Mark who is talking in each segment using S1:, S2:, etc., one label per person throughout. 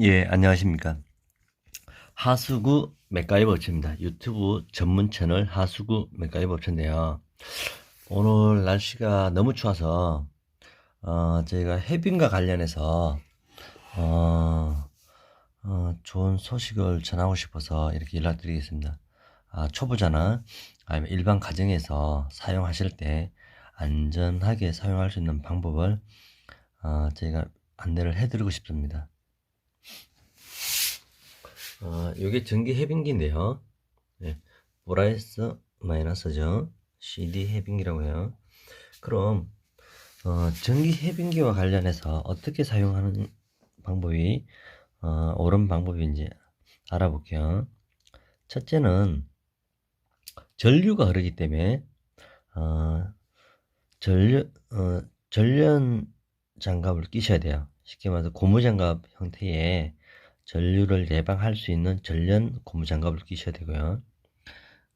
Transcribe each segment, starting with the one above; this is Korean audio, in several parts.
S1: 예, 안녕하십니까. 하수구 맥가이버 업체입니다. 유튜브 전문 채널 하수구 맥가이버 업체인데요. 오늘 날씨가 너무 추워서, 어, 저희가 해빙과 관련해서, 어, 어, 좋은 소식을 전하고 싶어서 이렇게 연락드리겠습니다. 아, 초보자나 아니면 일반 가정에서 사용하실 때 안전하게 사용할 수 있는 방법을 어, 저희가 안내를 해드리고 싶습니다. 어, 요게 전기 해빙기인데요. 예, 보라에서 마이너스죠. CD 해빙기라고 해요. 그럼 어, 전기 해빙기와 관련해서 어떻게 사용하는 방법이 어, 옳은 방법인지 알아볼게요. 첫째는 전류가 흐르기 때문에 어, 전류 어, 전련 장갑을 끼셔야 돼요. 쉽게 말해서 고무 장갑 형태의 전류를 예방할 수 있는 전련 고무장갑을 끼셔야 되고요.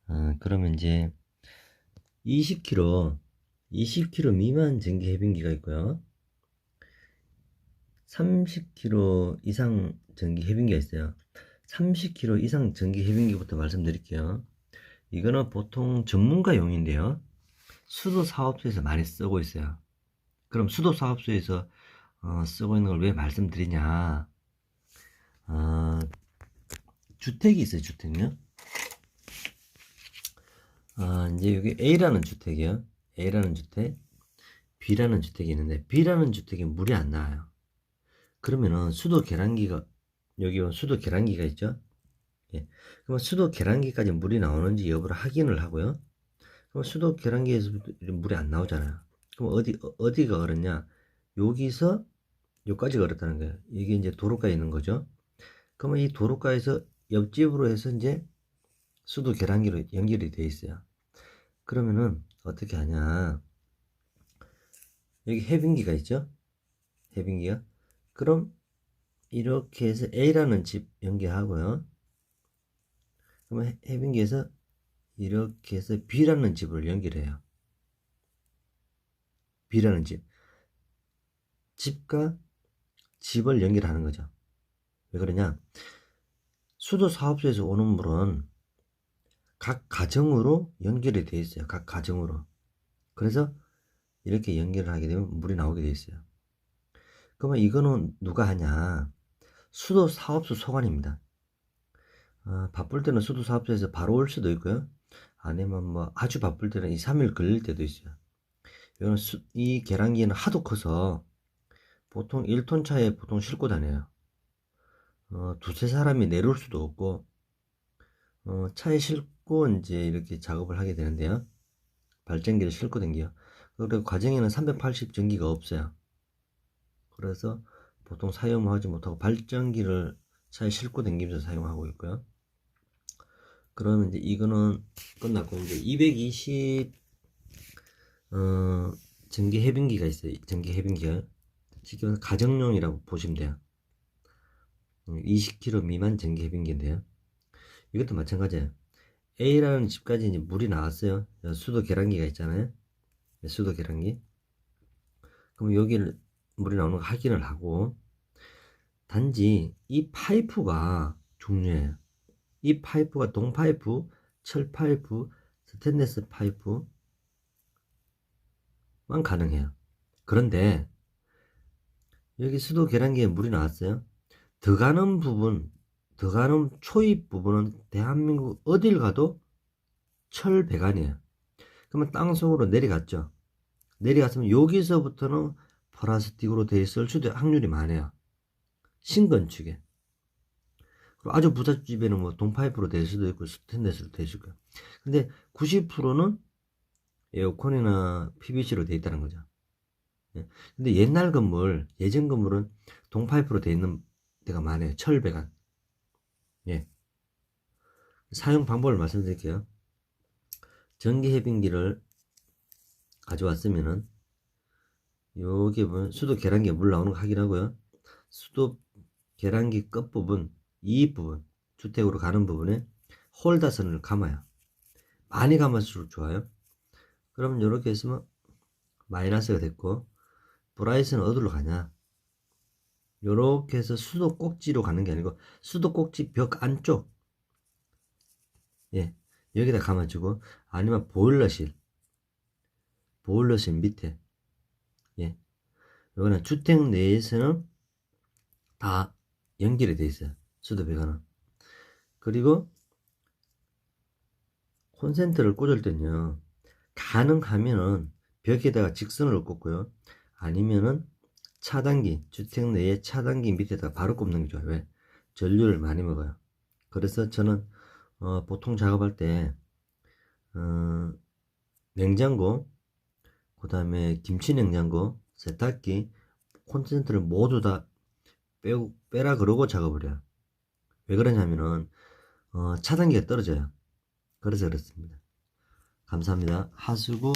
S1: 어, 그러면 이제 20kg, 20kg 미만 전기 해빙기가 있고요. 30kg 이상 전기 해빙기가 있어요. 30kg 이상 전기 해빙기부터 말씀드릴게요. 이거는 보통 전문가용인데요. 수도 사업소에서 많이 쓰고 있어요. 그럼 수도 사업소에서 어, 쓰고 있는 걸 왜 말씀드리냐? 어, 주택이 있어요, 주택요. 아, 이제 여기 A라는 주택이요. A라는 주택, B라는 주택이 있는데, B라는 주택에 물이 안 나와요. 그러면은 수도 계량기가, 여기 수도 계량기가 있죠? 예. 그러면 수도 계량기까지 물이 나오는지 여부를 확인을 하고요. 그럼 수도 계량기에서 물이 안 나오잖아요. 그럼 어디, 어, 어디가 얼었냐? 여기서 여기까지가 얼었다는 거예요. 이게 이제 도로가에 있는 거죠. 그러면 이 도로가에서 옆집으로 해서 이제 수도 계량기로 연결이 되어 있어요. 그러면은 어떻게 하냐? 여기 해빙기가 있죠? 해빙기가. 그럼 이렇게 해서 A라는 집 연결하고요. 그러면 해빙기에서 이렇게 해서 B라는 집을 연결해요. B라는 집. 집과 집을 연결하는 거죠. 왜 그러냐? 수도 사업소에서 오는 물은 각 가정으로 연결이 되어 있어요. 각 가정으로. 그래서 이렇게 연결을 하게 되면 물이 나오게 되어 있어요. 그러면 이거는 누가 하냐? 수도 사업소 소관입니다. 아, 바쁠 때는 수도 사업소에서 바로 올 수도 있고요. 아니면 뭐 아주 바쁠 때는 2, 3일 걸릴 때도 있어요. 이거는 수, 이 계량기는 하도 커서 보통 1톤 차에 보통 싣고 다녀요. 어, 두세 사람이 내려올 수도 없고, 어, 차에 싣고 이제 이렇게 작업을 하게 되는데요. 발전기를 싣고 댕겨요. 그리고 과정에는 380 전기가 없어요. 그래서 보통 사용하지 못하고 발전기를 차에 싣고 댕기면서 사용하고 있고요. 그러면 이제 이거는 끝났고, 이제 220, 어, 전기 해빙기가 있어요. 전기 해빙기가. 지금 가정용이라고 보시면 돼요. 20kg 미만 전기 해빙기인데요. 이것도 마찬가지예요. A라는 집까지 이제 물이 나왔어요. 수도 계량기가 있잖아요. 수도 계량기. 그럼 여기를 물이 나오는 거 확인을 하고 단지 이 파이프가 중요해요. 이 파이프가 동 파이프, 철 파이프, 스테인레스 파이프만 가능해요. 그런데 여기 수도 계량기에 물이 나왔어요. 더 가는 부분, 더 가는 초입 부분은 대한민국 어딜 가도 철배관이에요. 그러면 땅 속으로 내려갔죠. 내려갔으면 여기서부터는 플라스틱으로 되어 있을 수도 확률이 많아요. 신건축에. 그리고 아주 부잣집에는 뭐 동파이프로 될 수도 있고 스테인레스로 되어 있을 거예요. 근데 90%는 에어컨이나 PVC로 되어 있다는 거죠. 예. 근데 옛날 건물, 예전 건물은 동파이프로 되어 있는 데가 많아요. 철배관. 예. 사용 방법을 말씀드릴게요. 전기 해빙기를 가져왔으면은 여기 보면 수도 계량기에 물 나오는 거 확인하고요. 수도 계량기 끝부분, 이 부분, 주택으로 가는 부분에 홀다선을 감아요. 많이 감을수록 좋아요. 그러면 이렇게 했으면 마이너스가 됐고 브라이트는 어디로 가냐? 요렇게 해서 수도꼭지로 가는 게 아니고 수도꼭지 벽 안쪽. 예 여기다 감아주고 아니면 보일러실 보일러실 밑에. 예 요거는 주택 내에서는 다 연결이 돼 있어요 수도 배관은 그리고 콘센트를 꽂을 때는요 가능하면은 벽에다가 직선으로 꽂고요. 아니면은 차단기 주택 내에 차단기 밑에다 바로 꼽는 게 좋아요. 왜? 전류를 많이 먹어요. 그래서 저는 어, 보통 작업할 때 어, 냉장고 그 다음에 김치 냉장고 세탁기 콘센트를 모두 다 빼고, 빼라 그러고 작업을 해요. 왜 그러냐면은 어, 차단기가 떨어져요. 그래서 그렇습니다. 감사합니다. 하수구